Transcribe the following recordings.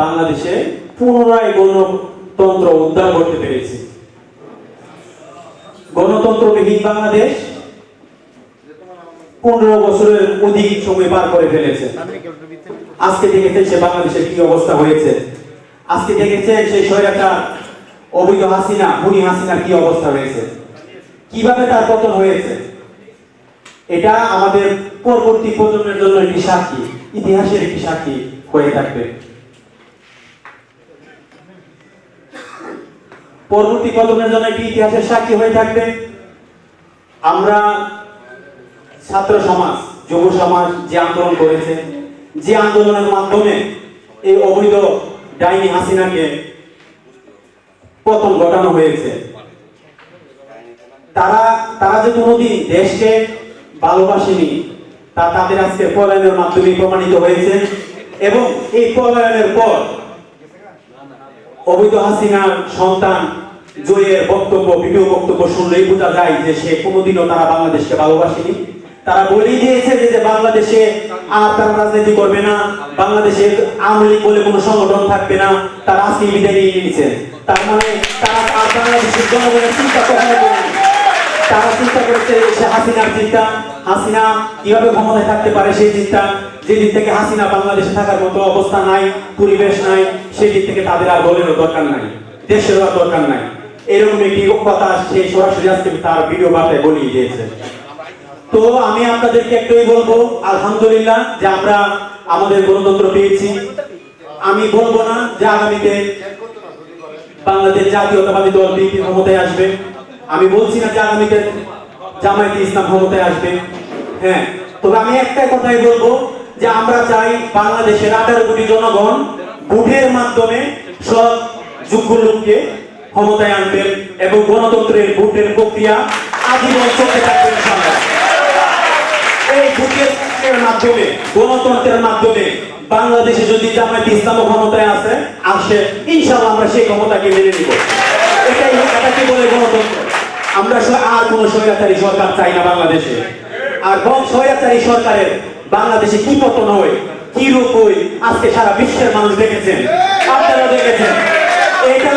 বাংলাদেশে পুনরায় গণতন্ত্র উদ্ধার করতে পেরেছি। গণতন্ত্রবিহীন বাংলাদেশ পনেরো বছরের অধিক সময় পার করে ফেলেছে। আজকে দেখেছেন সে বাংলাদেশের কি অবস্থা হয়েছে। আজকে দেখেছেন সেই স্বৈরাচার, অবৈধ হাসিনা, খুনি হাসিনার কি অবস্থা হয়েছে। কীভাবে তার পতন হয়েছে? এটা আমাদের পরবর্তী প্রজন্মের জন্য একটি সাক্ষী, ইতিহাসের একটি সাক্ষী হয়ে থাকবে। পরবর্তী প্রজন্মের জন্য একটি ইতিহাসের সাক্ষী হয়ে থাকবে। আমরা ছাত্র সমাজ, যুব সমাজ যে আন্দোলন করেছে, যে আন্দোলনের মাধ্যমে এই অবৈধ ডাইনি হাসিনাকে পতন ঘটানো হয়েছে। তারা তারা যে কোনোদিন দেশকে ভালোবাসেনি, তা তাদের আজকে পলায়নের মাধ্যমে প্রমাণিত হয়েছে এবং এই পলায়নের পর অবৈধ হাসিনার সন্তান জয়ের বক্তব্য, ভিডিও বক্তব্য শুনলেই বোঝা যায় যে সে কোনোদিনও তারা বাংলাদেশকে ভালোবাসেনি। তারা বলেই দিয়েছে যে বাংলাদেশে আর তারা রাজনীতি করবে না, বাংলাদেশে আওয়ামী লীগ বলে কোনো সংগঠন থাকবে না, তারা আজকে বিদায় নিয়ে নিয়েছে। তার মানে তারা বাংলাদেশের জনগণের চিন্তা করেনি। তারা চিন্তা করেছে সে হাসিনার চিন্তা হাসিনা কীভাবে ক্ষমতায় থাকতে পারে সেই চিন্তা যেদিন থেকে হাসিনা বাংলাদেশে থাকার মতো অবস্থা নাই, পরিবেশ নাই, সেদিন থেকে তাদের আর দলেরও দরকার নাই দেশেরও আর দরকার নাই। এরকম একটি কথা সে সরাসরি আজকে তার ভিডিও বার্তায় বলিয়ে দিয়েছে। তো আমি আপনাদেরকে একটাই বলব, আলহামদুলিল্লাহ, যে আমরা আমাদের গণতন্ত্র পেয়েছি। আমি বলব না যে আগামীতে বাংলাদেশ জাতীয়তাবাদী দল বিএনপি ক্ষমতায় আসবে। আমি বলছি না যে আগামীতে জামায়াতে ইসলাম ক্ষমতায় আসবে। হ্যাঁ তবে আমি একটাই কথাই বলব যে আমরা চাই বাংলাদেশের আঠারো কোটি জনগণ ভোটের মাধ্যমে সব যোগ্য লোককে ক্ষমতায় আনবেন এবং গণতন্ত্রের ভোটের প্রক্রিয়া আজীবন চলতে এই ভোটের মাধ্যমে, গণতন্ত্রের মাধ্যমে বাংলাদেশে যদি জামায়াত ইসলাম ক্ষমতায় আছে আসে, ইনশাআল্লাহ আমরা সেই ক্ষমতাকে মেনে নিব। এটাই, এটাকে বলে গণতন্ত্র। আমরা আর কোন স্বৈরাচারী সরকার চাই না বাংলাদেশে। আর বং- স্বৈরাচারী সরকারের বাংলাদেশে কি পতন হয়, কি রূপ হয়, আজকে সারা বিশ্বের মানুষ দেখেছেন আপনারা দেখেছেন। এটা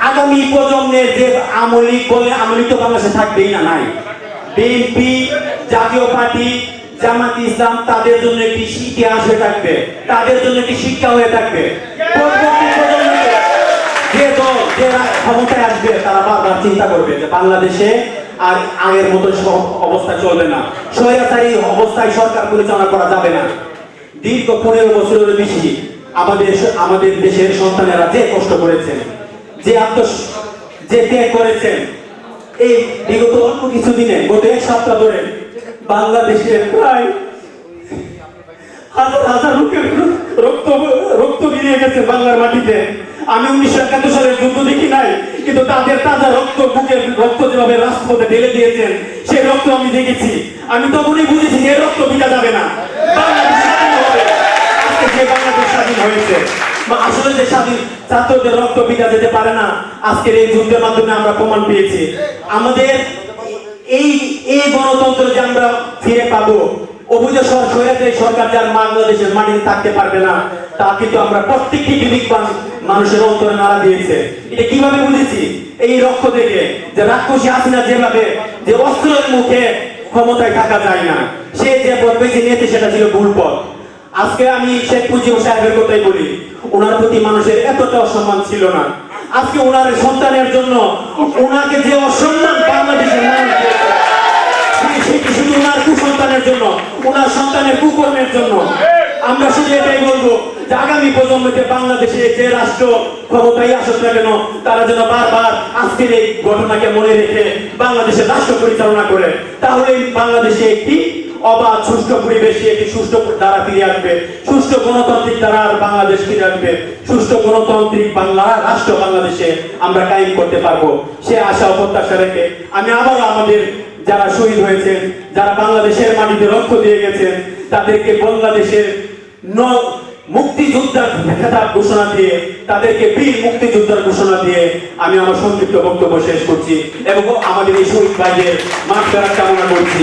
আগামী প্রজন্মের যে আমলিক বলে আমলিক তো বাংলাদেশে থাকবেই না, নাই। বিএনপি জাতীয় পার্টি, জামাত ইসলাম, তাদের জন্য একটি ইতিহাস হয়ে থাকবে, তাদের জন্য একটি শিক্ষা হয়ে থাকবে। দল যে রা- ক্ষমতায় আসবে, তারা বারবার চিন্তা করবে যে বাংলাদেশে আর আগের মতো অবস্থা চলবে না। স্বৈরাচারী অবস্থায় সরকার পরিচালনা করা যাবে না। দীর্ঘ পনেরো বছরের বেশি আমাদের আমাদের দেশের সন্তানেরা যে কষ্ট করেছেন, যে আত্ম যে ত্যাগ করেছেন, এই বিগত অল্প কিছুদিনে গত এক সপ্তাহ ধরে বাংলাদেশের প্রায় হাজার হাজার লোকের রক্ত রক্ত বেরিয়ে গেছে বাংলার মাটিতে। আমি উনিশশো একাত্তর সালের যুদ্ধ দেখি নাই, কিন্তু তাদের তাজা রক্ত, বুকের রক্ত যেভাবে রাজপথে ঢেলে দিয়েছেন, সেই রক্ত আমি দেখেছি। আমি তখনই বুঝেছি এর রক্ত ভিজা যাবে না। বাংলাদেশ স্বাধীন হয়েছে আসলে যে স্বাধীন ছাত্রদের রক্ত ভিজা যেতে পারে না। আজকের এই যুদ্ধের মাধ্যমে আমরা প্রমাণ পেয়েছি। আমাদের এই এই গণতন্ত্র যে আমরা ফিরে পাবো সরকার যার বাংলাদেশের মাটিতে থাকতে পারবে না, তা কিন্তু আমরা প্রত্যেকটি মানুষের অন্তরে নাড়া দিয়েছে। এটা কীভাবে বুঝেছি? এই যে রাক্ষসী যেভাবে যে অস্ত্রের মুখে ক্ষমতায় থাকা যায় না, সে যে পথ বেছে নিয়েছে সেটা ছিল ভুল পথ। আজকে আমি শেখ মুজিব সাহেবের কথাই বলি, ওনার প্রতি মানুষের এতটা অসম্মান ছিল না। আজকে ওনার সন্তানের জন্য ওনাকে যে অসম্মান বাংলাদেশের মানুষ কুসন্তানের জন্য, ওনার সন্তানের কুকর্মের জন্য। আমরা শুধু এটাই বলব যে আগামী প্রজন্মকে বাংলাদেশে যে রাষ্ট্র ক্ষমতায় আসুক না কেন, তারা যেন বারবার আজকের এই ঘটনাকে মনে রেখে বাংলাদেশের রাষ্ট্র পরিচালনা করে। তাহলে বাংলাদেশে একটি অবাধ, সুষ্ঠু পরিবেশে একটি সুষ্ঠু দ্বারা ফিরে আসবে। সুষ্ঠু গণতান্ত্রিক দ্বারা আর বাংলাদেশ ফিরে আসবে। সুষ্ঠু গণতান্ত্রিক বাংলা, রাষ্ট্র বাংলাদেশে আমরা কায়েম করতে পারব। সে আশা ও প্রত্যাশা রেখে আমি আবারও আমাদের যারা শহীদ হয়েছেন, যারা বাংলাদেশের মাটিতে রক্ত দিয়ে গেছেন, তাদেরকে বাংলাদেশের ন মুক্তিযোদ্ধার খেতাব ঘোষণা দিয়ে, তাদেরকে বীর মুক্তিযোদ্ধার ঘোষণা দিয়ে আমি আমার সংক্ষিপ্ত বক্তব্য শেষ করছি এবং আমাদের এই শহীদ ভাইদের মাঠ কামনা করছি।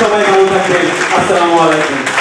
সবাই ভালো থাকবেন। আসসালামু আলাইকুম।